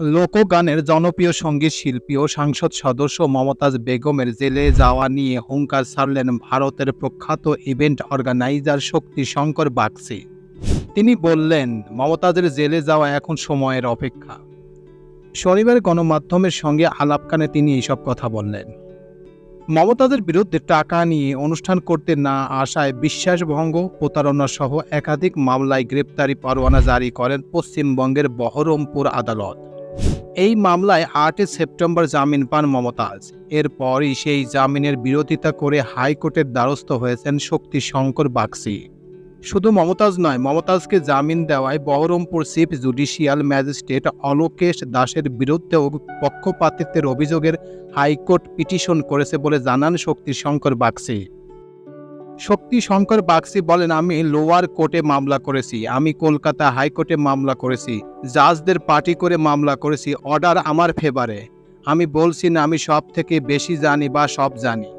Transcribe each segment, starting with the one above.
লোকগানের জনপ্রিয় সংগীত শিল্পী ও সংসদ সদস্য মমতাজ বেগমের জেলে যাওয়া নিয়ে হুঙ্কার ছাড়লেন ভারতের প্রখ্যাত ইভেন্ট অর্গানাইজার শক্তি শঙ্কর বাগচি। তিনি বললেন, মমতাজের জেলে যাওয়া এখন সময়ের অপেক্ষা। শনিবার গণমাধ্যমের সঙ্গে আলাপকানে তিনি এইসব কথা বললেন। মমতাজের বিরুদ্ধে টাকা নিয়ে অনুষ্ঠান করতে না আসায় বিশ্বাসভঙ্গ প্রতারণা সহ একাধিক মামলায় গ্রেপ্তারি পরোয়ানা জারি করেন পশ্চিমবঙ্গের বহরমপুর আদালত। এই মামলায় আটই সেপ্টেম্বর জামিন পান মমতাজ। এরপরই সেই জামিনের বিরোধিতা করে হাইকোর্টের দ্বারস্থ হয়েছেন শক্তি শঙ্কর বাগসি শুধু মমতাজ নয়, মমতাজকে জামিন দেওয়ায় Berhampore chief judicial magistrate Alokesh দাসের বিরুদ্ধেও পক্ষপাতিত্বের অভিযোগের হাইকোর্ট পিটিশন করেছে বলে জানান শক্তি শঙ্কর বাগসি শক্তি শঙ্কর বাগসি বলেন, আমি লোয়ার কোর্টে মামলা করেছি, আমি কলকাতা হাইকোর্টে মামলা করেছি, জাজদের পার্টি করে মামলা করেছি, অর্ডার আমার ফেভারে। আমি বলছি না, আমি সব থেকে বেশি জানি বা সব জানি।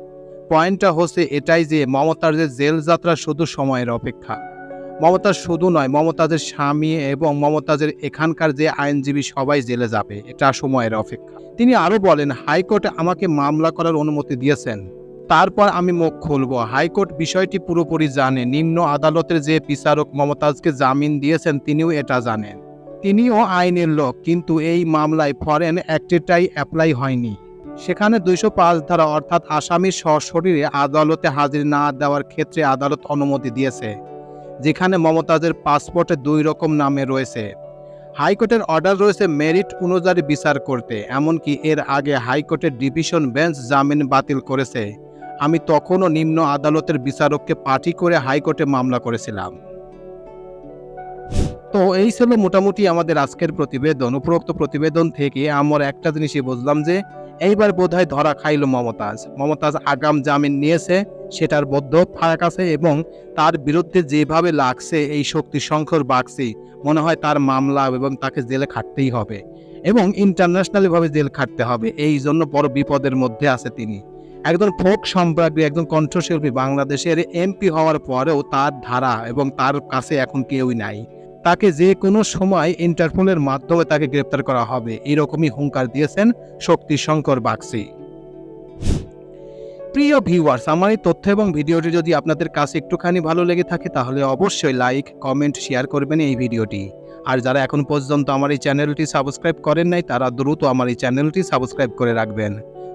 পয়েন্টটা হচ্ছে এটাই যে, মমতার যে জেল যাত্রা শুধু সময়ের অপেক্ষা। মমতাজ শুধু নয় মমতাজের স্বামী এবং মমতাজের এখানকার যে আইনজীবী সবাই জেলে যাবে, এটা সময়ের অপেক্ষা। তিনি আরও বলেন, হাইকোর্টে আমাকে মামলা করার অনুমতি দিয়েছেন। তারপর আমি মুখ খুলব। হাইকোর্ট বিষয়টি পুরোপুরি জানে। নিম্ন আদালতের যে বিচারক মমতাজকে জামিন দিয়েছেন, তিনিও এটা জানেন। তিনিও আইনের লোক, কিন্তু এই মামলায় ফরেন অ্যাক্টেটাই অ্যাপ্লাই হয়নি। সেখানে দুইশো পাঁচ ধারা, অর্থাৎ আসামির সশরীরে আদালতে হাজির না দেওয়ার ক্ষেত্রে আদালত অনুমতি দিয়েছে, যেখানে মমতাজের পাসপোর্টে দুই রকম নামে রয়েছে। হাইকোর্টের অর্ডার রয়েছে মেরিট অনুযায়ী বিচার করতে, এমনকি এর আগে হাইকোর্টের ডিভিশন বেঞ্চ জামিন বাতিল করেছে। আমি তখনও নিম্ন আদালতের বিচারককে পার্টি করে হাইকোর্টে মামলা করেছিলাম। তো এই ছিল মোটামুটি আমাদের আজকের প্রতিবেদন, উপরোক্ত প্রতিবেদন থেকে আমার একটা জিনিসই বুঝলাম যে, এইবার বোধহয় ধরা খাইল মমতাজ। মমতাজ আগাম জামিন নিয়েছে, সেটার বদ্ধ ফারাক আছে এবং তার বিরুদ্ধে যেভাবে লাগছে এই শক্তি শঙ্কর বাগসি মনে হয় তার মামলা এবং তাকে জেলে খাটতেই হবে এবং ইন্টারন্যাশনালিভাবে জেল খাটতে হবে। এই জন্য বড় বিপদের মধ্যে আছে তিনি। একজন ফোক সম্রাজ্ঞী, একজন কণ্ঠশিল্পী বাংলাদেশের এমপি হওয়ার পরেও তার ধারা এবং তার কাছে এখন কেউই নাই। তাকে যে কোনো সময় ইন্টারপোলের মাধ্যমে তাকে গ্রেপ্তার করা হবে, এরকমই হুঙ্কার দিয়েছেন শক্তি শঙ্কর বাগসি প্রিয় ভিউয়ার্স আমার এই তথ্য এবং ভিডিওটি যদি আপনাদের কাছে একটুখানি ভালো লেগে থাকে, তাহলে অবশ্যই লাইক কমেন্ট শেয়ার করবেন এই ভিডিওটি। আর যারা এখন পর্যন্ত আমার এই চ্যানেলটি সাবস্ক্রাইব করেন নাই, তারা দ্রুত আমার এই চ্যানেলটি সাবস্ক্রাইব করে রাখবেন।